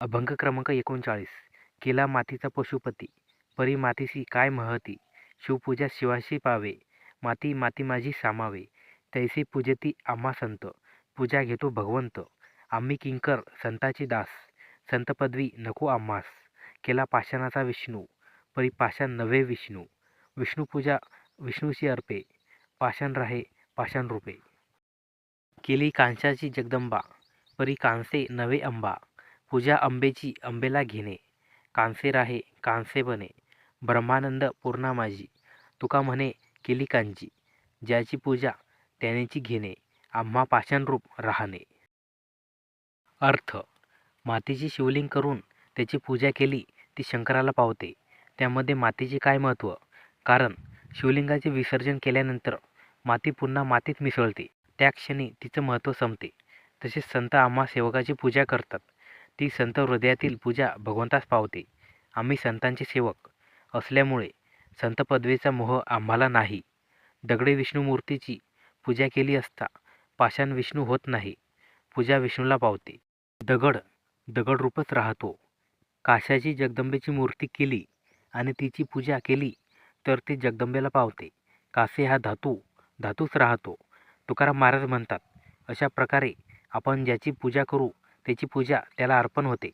अभंग क्रमांक एकोणचाळीस. केला मातीचा पशुपती. परी मातीशी काय महती? शिवपूजा शिवाशी पावे. माती माती माझी सामावे. तैसे पूजती आम्हा संत. पूजा घेतो भगवंत. आम्ही किंकर संताची दास. संत पदवी नको आम्हास. केला पाषाणाचा विष्णू. परी पाषाण नवे विष्णू. विष्णुपूजा विष्णूशी अर्पे. पाषाण राहे पाषाण रूपे. केली कांशाची जगदंबा. परी कांसे नवे अंबा. पूजा अंबेची अंबेला घेणे. कांसे राहे कांसे बने. ब्रह्मानंद पूर्णा माझी तुका म्हणे केली कांची ज्याची पूजा त्यानेची घेणे. आम्हा पाषाणरूप राहणे. अर्थ. मातीची शिवलिंग करून त्याची पूजा केली ती शंकराला पावते. त्यामध्ये मातीचे काय महत्त्व कारण शिवलिंगाचे विसर्जन केल्यानंतर माती पुन्हा मातीत मिसळते. त्या क्षणी तिचं महत्त्व संपते. तसेच संत आम्हा सेवकाची पूजा करतात. ती संत हृदयातील पूजा भगवंतास पावते. आम्ही संतांचे सेवक असल्यामुळे संत पदवीचा मोह आम्हाला नाही. दगडे विष्णुमूर्तीची पूजा केली असता पाषाण विष्णू होत नाही. पूजा विष्णूला पावते. दगड दगड रूपच राहतो. काशाची जगदंबेची मूर्ती केली आणि तिची पूजा केली तर ती जगदंबेला पावते. कासे हा धातू धातूच राहतो. तुकाराम महाराज म्हणतात अशा प्रकारे आपण ज्याची पूजा करू त्याची पूजा त्याला अर्पण होते.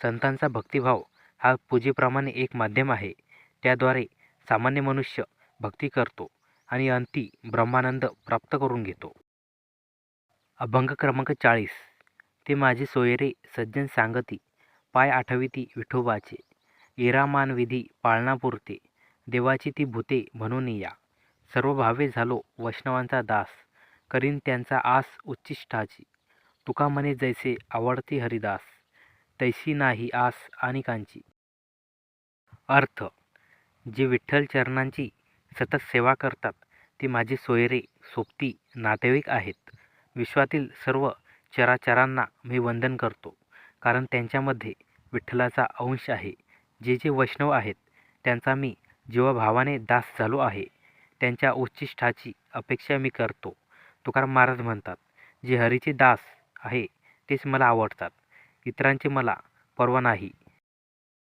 संतांचा भक्तिभाव हा पूजेप्रमाणे एक माध्यम आहे. त्याद्वारे सामान्य मनुष्य भक्ती करतो आणि अंती ब्रह्मानंद प्राप्त करून घेतो. अभंग क्रमांक चाळीस. ते माझे सोयरे सज्जन सांगती पाय आठविती विठोबाचे. इरामानविधी पाळणापुरते देवाची ती भूते म्हणून या. सर्व भावे झालो वैष्णवांचा दास करीन त्यांचा आस उच्चिष्टाची तुका म्हणे जैसे आवडती हरिदास तैशी नाही आस आणि कांची. अर्थ जे विठ्ठल चरणांची सतत सेवा करतात ते माझे सोयरे सोबती नातेवाईक आहेत. विश्वातील सर्व चराचरांना मी वंदन करतो कारण त्यांच्यामध्ये विठ्ठलाचा अंश आहे. जे जे वैष्णव आहेत त्यांचा मी जीवभावाने दास झालो आहे. त्यांच्या उच्चिष्ठाची अपेक्षा मी करतो. तुकाराम महाराज म्हणतात जे हरीचे दास आहे तेच मला आवडतात. इतरांचे मला पर्वा नाही.